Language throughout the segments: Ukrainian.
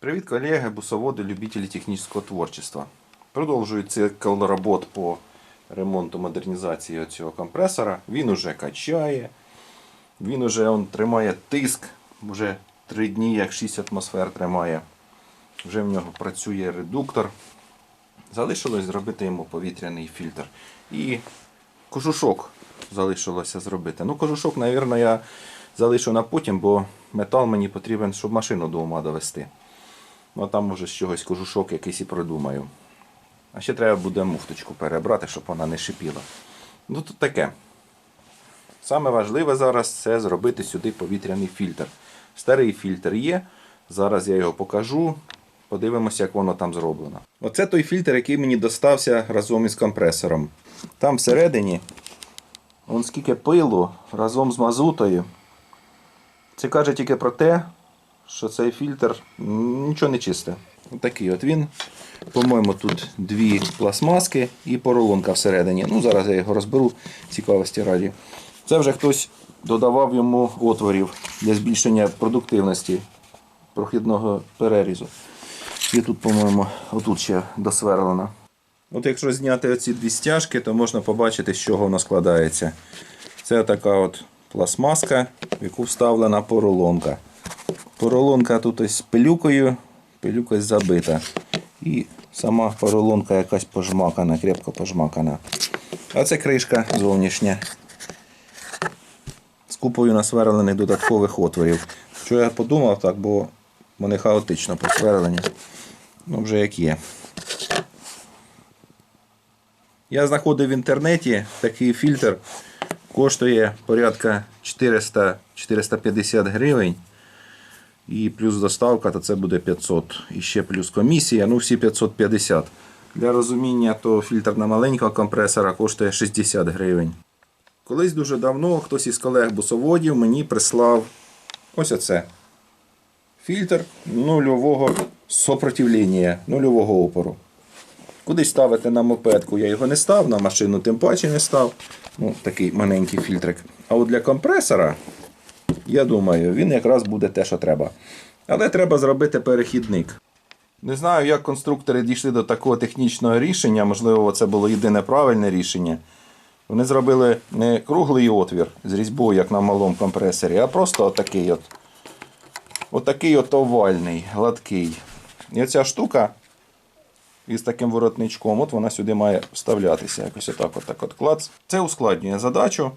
Привіт, колеги, бусоводи, любителі технічного творчества. Продовжую цикл робот по ремонту модернізації цього компресора. Він уже качає, він уже он, тримає тиск, вже 3 дні, як 6 атмосфер тримає. Вже в нього працює редуктор. Залишилось зробити йому повітряний фільтр. І кожушок залишилося зробити. Ну, кожушок, мабуть, я залишу на потім, бо метал мені потрібен, щоб машину до ума довести. Ну, а там може з чогось кожушок якийсь і продумаю. А ще треба буде муфточку перебрати, щоб вона не шипіла. Ну тут таке. Саме важливе зараз це зробити сюди повітряний фільтр. Старий фільтр є. Зараз я його покажу. Подивимося, як воно там зроблено. Оце той фільтр, який мені достався разом із компресором. Там всередині, он скільки пилу разом з мазутою. Це каже тільки про те, що цей фільтр нічого не чисте. Отакий от він. По-моєму, тут дві пластмаски і поролонка всередині. Ну, зараз я його розберу, цікавості раді. Це вже хтось додавав йому отворів для збільшення продуктивності прохідного перерізу. І тут, по-моєму, отут ще досверлено. От якщо зняти оці дві стяжки, то можна побачити, з чого воно складається. Це така от пластмаска, в яку вставлена поролонка. Поролонка тут ось з пилюкою, пилюка забита. І сама поролонка якась пожмакана, крепко пожмакана. А це кришка зовнішня. З купою насверлених додаткових отворів. Що я подумав так, бо вони хаотично посверлені. Ну, вже як є. Я знаходив в інтернеті такий фільтр. Коштує порядка 400-450 гривень. І плюс доставка, то це буде 500. І ще плюс комісія, ну всі 550. Для розуміння, то фільтр на маленького компресора коштує 60 гривень. Колись дуже давно хтось із колег-бусоводів мені прислав ось оце. Фільтр нульового сопротивлення, нульового опору. Кудись ставити на мопедку, я його не став, на машину тим паче не став. Ну, такий маленький фільтрик. А от для компресора, я думаю, він якраз буде те, що треба. Але треба зробити перехідник. Не знаю, як конструктори дійшли до такого технічного рішення, можливо, це було єдине правильне рішення. Вони зробили не круглий отвір з різьбою, як на малому компресорі, а просто отакий от. Отакий от овальний, гладкий. І оця штука із таким воротничком, от вона сюди має вставлятися. Якось отак, от клац. Це ускладнює задачу,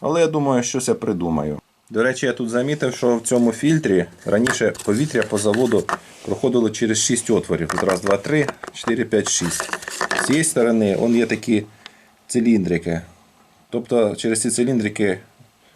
але я думаю, щось я придумаю. До речі, я тут замітив, що в цьому фільтрі раніше повітря по заводу проходило через 6 отворів. Тут раз, два, три, 4, 5, 6. З цієї сторони он є такі циліндрики. Тобто через ці циліндрики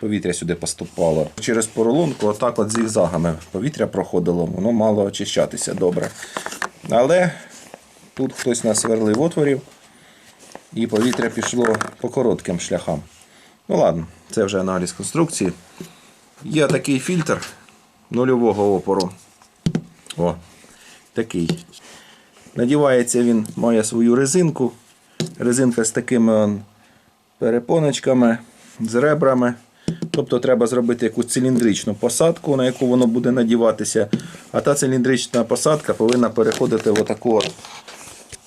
повітря сюди поступало. Через поролонку, отак от зігзагами повітря проходило, воно мало очищатися добре. Але тут хтось насверлив отворів і повітря пішло по коротким шляхам. Ну ладно, це вже аналіз конструкції. Є такий фільтр нульового опору. О, такий. Надівається він, має свою резинку. Резинка з такими он, перепоночками, з ребрами. Тобто треба зробити якусь циліндричну посадку, на яку воно буде надіватися. А та циліндрична посадка повинна переходити в отаку от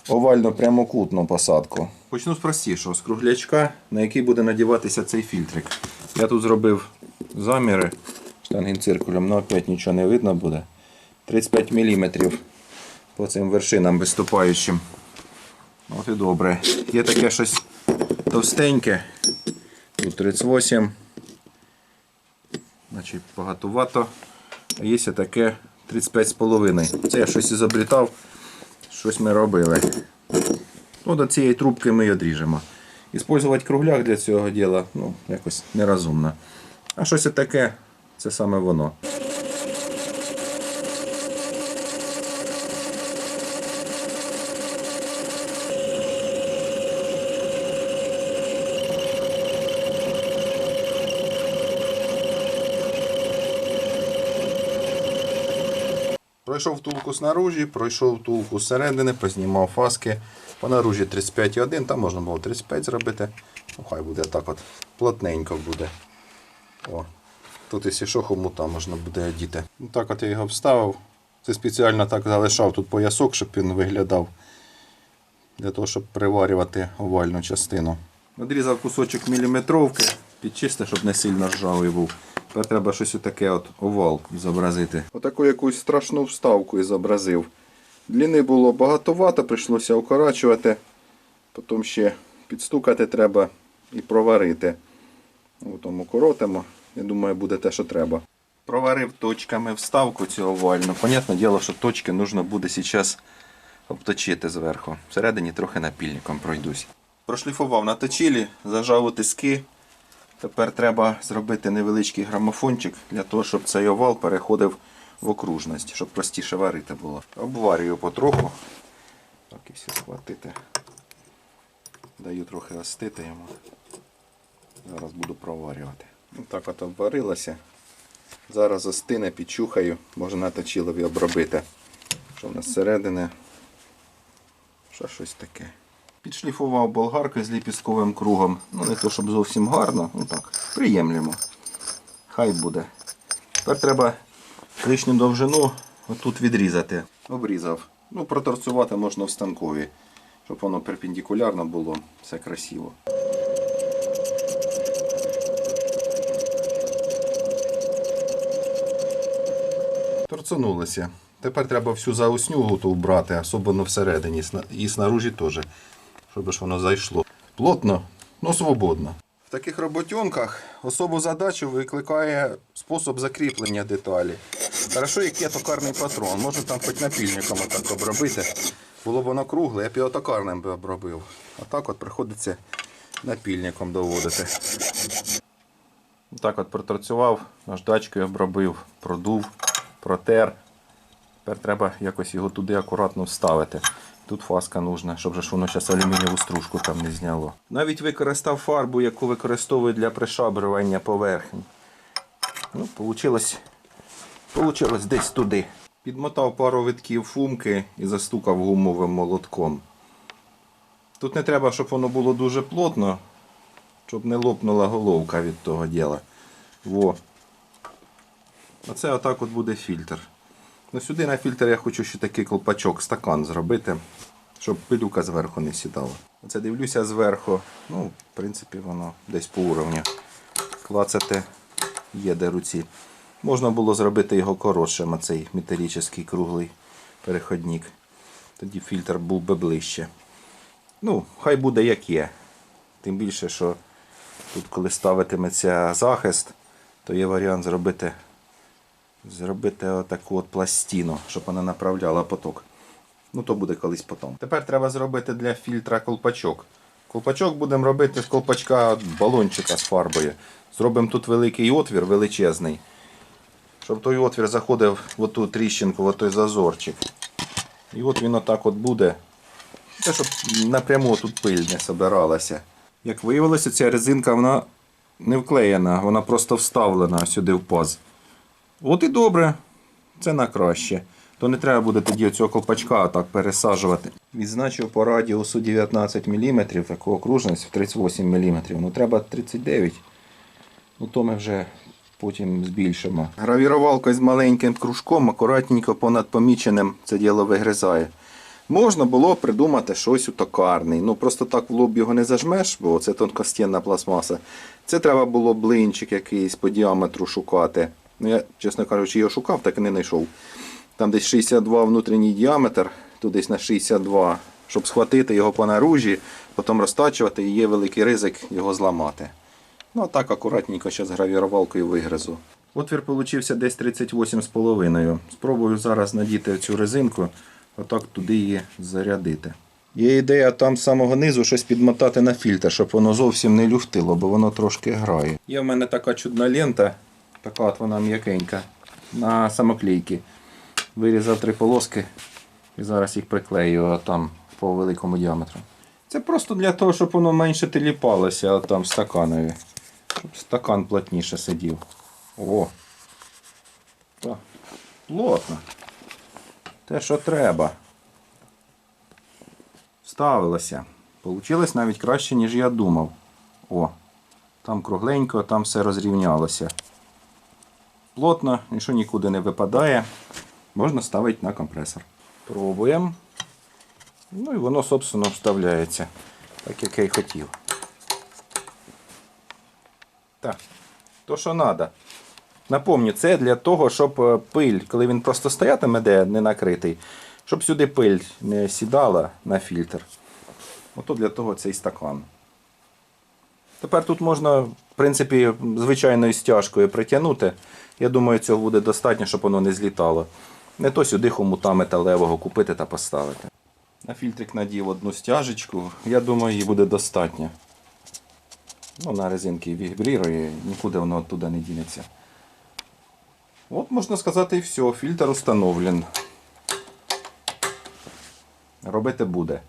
овально прямокутну посадку. Почну з простішого, з круглячка, на який буде надіватися цей фільтрик. Я тут зробив заміри штангенциркулем, але опять нічого не видно буде. 35 мм по цим вершинам виступаючим. От і добре. Є таке щось товстеньке. Тут 38. Значить, багатувато. А є таке 35,5. Це я щось ізобрітав, щось ми робили. Ну, до цієї трубки ми її одріжемо. Іспользувати кругляк для цього діла ну, якось нерозумно. А щось таке, це саме воно. Пройшов втулку снаружі, пройшов втулку зсередини, познімав фаски. По наружі 35,1, там можна було 35 зробити. Ну, хай буде так от. Плотненько буде. О. Тут, якщо що, хомута можна буде одіти. Ну, так от я його вставив. Це спеціально так залишав тут поясок, щоб він виглядав. Для того, щоб приварювати овальну частину. Одрізав кусочок міліметровки, підчисти, щоб не сильно ржавий був. Тепер треба щось таке от овал зобразити. Отаку якусь страшну вставку і зобразив. Дліни було багатовато, прийшлося укорачувати. Потім ще підстукати треба і проварити. Потім укоротимо. Я думаю, буде те, що треба. Проварив точками вставку цю овальну. Понятне діло, що точки потрібно буде зараз обточити зверху. Всередині трохи напільником пройдусь. Прошліфував на точилі, зажав у тиски. Тепер треба зробити невеличкий грамофончик для того, щоб цей овал переходив в окружність, щоб простіше варити було. Обварюю потроху. Так, і все схватити. Даю трохи остити йому. Зараз буду проварювати. Так от обварилося. Зараз остине, підчухаю, можна на точилові обробити. Що в нас зсередини? Що щось таке. Підшліфував болгаркою з ліпістковим кругом. Ну, не то, щоб зовсім гарно, ну так, приємлемо. Хай буде. Тепер треба лишню довжину отут відрізати. Обрізав. Ну, проторцювати можна в станкові, щоб воно перпендикулярно було, все красиво. Торцанулося. Тепер треба всю зауснюгу ту вбрати, особливо всередині, і снаружі теж, щоб ж воно зайшло. Плотно, но свободно. В таких роботенках особу задачу викликає спосіб закріплення деталі. Хорошо, як є токарний патрон, можна там хоч напільником отак обробити. Було б воно кругле, я б його токарним би обробив. А так от приходиться напільником доводити. Так от проторцював, наждачкою обробив, продув, протер. Тепер треба якось його туди акуратно вставити. Тут фаска нужна, щоб же воно зараз алюмінієву стружку там не зняло. Навіть використав фарбу, яку використовують для пришабрювання поверхні. Ну, получилось десь туди. Підмотав пару витків фумки і застукав гумовим молотком. Тут не треба, щоб воно було дуже плотно, щоб не лопнула головка від того діла. Во. Оце отак от буде фільтр. Ну, сюди на фільтр я хочу ще такий колпачок, стакан зробити, щоб пилюка зверху не сідала. Оце дивлюся зверху. Ну, в принципі, воно десь по уровню. Клацати є де руці. Можна було зробити його коротшим, оцей металічний круглий переходник. Тоді фільтр був би ближче. Ну, хай буде як є. Тим більше, що тут, коли ставитиметься захист, то є варіант зробити зробити отаку от пластину, щоб вона направляла поток. Ну, то буде колись потім. Тепер треба зробити для фільтра колпачок. Колпачок будемо робити з колпачка балончика з фарбою. Зробимо тут великий отвір, величезний. Щоб той отвір заходив в оту тріщинку, в той зазорчик. І от він отак от буде. Те, щоб напряму тут пиль не собиралася. Як виявилося, ця резинка вона не вклеєна, вона просто вставлена сюди в паз. От і добре, це на краще. То не треба буде тоді цього колпачка так пересаджувати. Відзначив по радіусу 19 мм, таку окружність в 38 мм. Ну треба 39 Ну то ми вже потім збільшимо. Гравірувалка з маленьким кружком, акуратненько понад поміченим це діло вигризає. Можна було придумати щось утокарний. Ну просто так в лоб його не зажмеш, бо це тонкостінна пластмаса. Це треба було блинчик якийсь по діаметру шукати. Ну, я, чесно кажучи, його шукав, так і не знайшов. Там десь 62 внутрішній діаметр, тут десь на 62, щоб схватити його по наружі, потім розтачувати, і є великий ризик його зламати. Ну, а так акуратненько зараз гравірувалкою вигризу. Отвір получився десь 38,5. Спробую зараз надіти цю резинку, отак туди її зарядити. Є ідея там з самого низу щось підмотати на фільтр, щоб воно зовсім не люфтило, бо воно трошки грає. Є в мене така чудна лента, така от вона м'якенька, на самоклейки. Вирізав три полоски і зараз їх приклею там по великому діаметру. Це просто для того, щоб воно менше теліпалося там стаканові. Щоб стакан плотніше сидів. О! Так. Плотно. Те, що треба. Вставилося. Получилось навіть краще, ніж я думав. О, там кругленько, там все розрівнялося. Плотно, нічого нікуди не випадає. можна ставити на компресор. Пробуємо. Ну і воно, собственно, вставляється, так як я й хотів. Так, то що треба. Напомню, це для того, щоб е, пиль, коли він просто стоятиме, де не накритий, щоб сюди пиль не сідала на фільтр. Ото для того цей стакан. Тепер тут можна, в принципі, звичайною стяжкою притягнути. Я думаю, цього буде достатньо, щоб воно не злітало. Не то сюди хомута металевого купити та поставити. На фільтрик надів одну стяжечку. Я думаю, її буде достатньо. Ну, на резинки вібрірує, нікуди воно оттуда не дінеться. От можна сказати і все, фільтр установлен. Робити буде.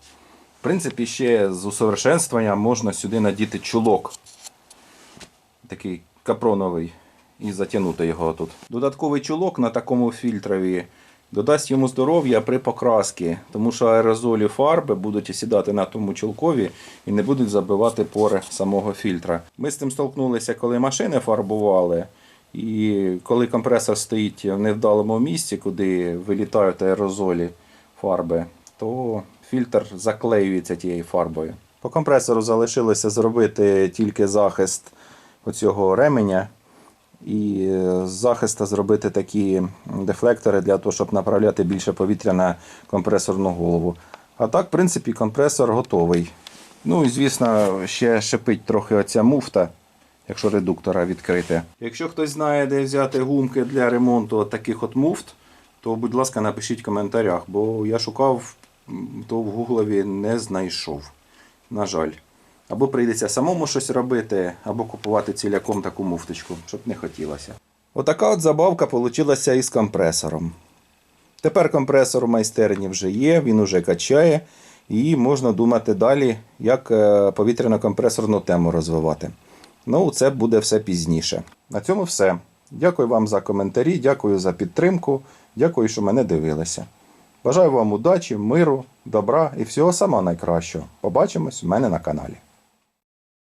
В принципі, ще з усовершенствування можна сюди надіти чулок. Такий капроновий. І затягнути його тут. Додатковий чулок на такому фільтрові додасть йому здоров'я при покрасці, тому що аерозолі фарби будуть осідати на тому чулкові і не будуть забивати пори самого фільтра. Ми з цим столкнулися, коли машини фарбували. І коли компресор стоїть в невдалому місці, куди вилітають аерозолі фарби, то фільтр заклеюється тією фарбою. По компресору залишилося зробити тільки захист оцього ременя. І з захиста зробити такі дефлектори для того, щоб направляти більше повітря на компресорну голову. А так, в принципі, компресор готовий. Ну і звісно, ще шипить трохи оця муфта, якщо редуктора відкрити. Якщо хтось знає, де взяти гумки для ремонту таких от муфт, то, будь ласка, напишіть в коментарях, бо я шукав, то в гуглові не знайшов. На жаль. Або прийдеться самому щось робити, або купувати ціляком таку муфточку, щоб не хотілося. Отака от забавка вийшла із компресором. Тепер компресор у майстерні вже є, він уже качає, і можна думати далі, як е, повітряно-компресорну тему розвивати. Ну, це буде все пізніше. На цьому все. Дякую вам за коментарі, дякую за підтримку, дякую, що мене дивилися. Бажаю вам удачі, миру, добра і всього самого найкращого. Побачимось в мене на каналі.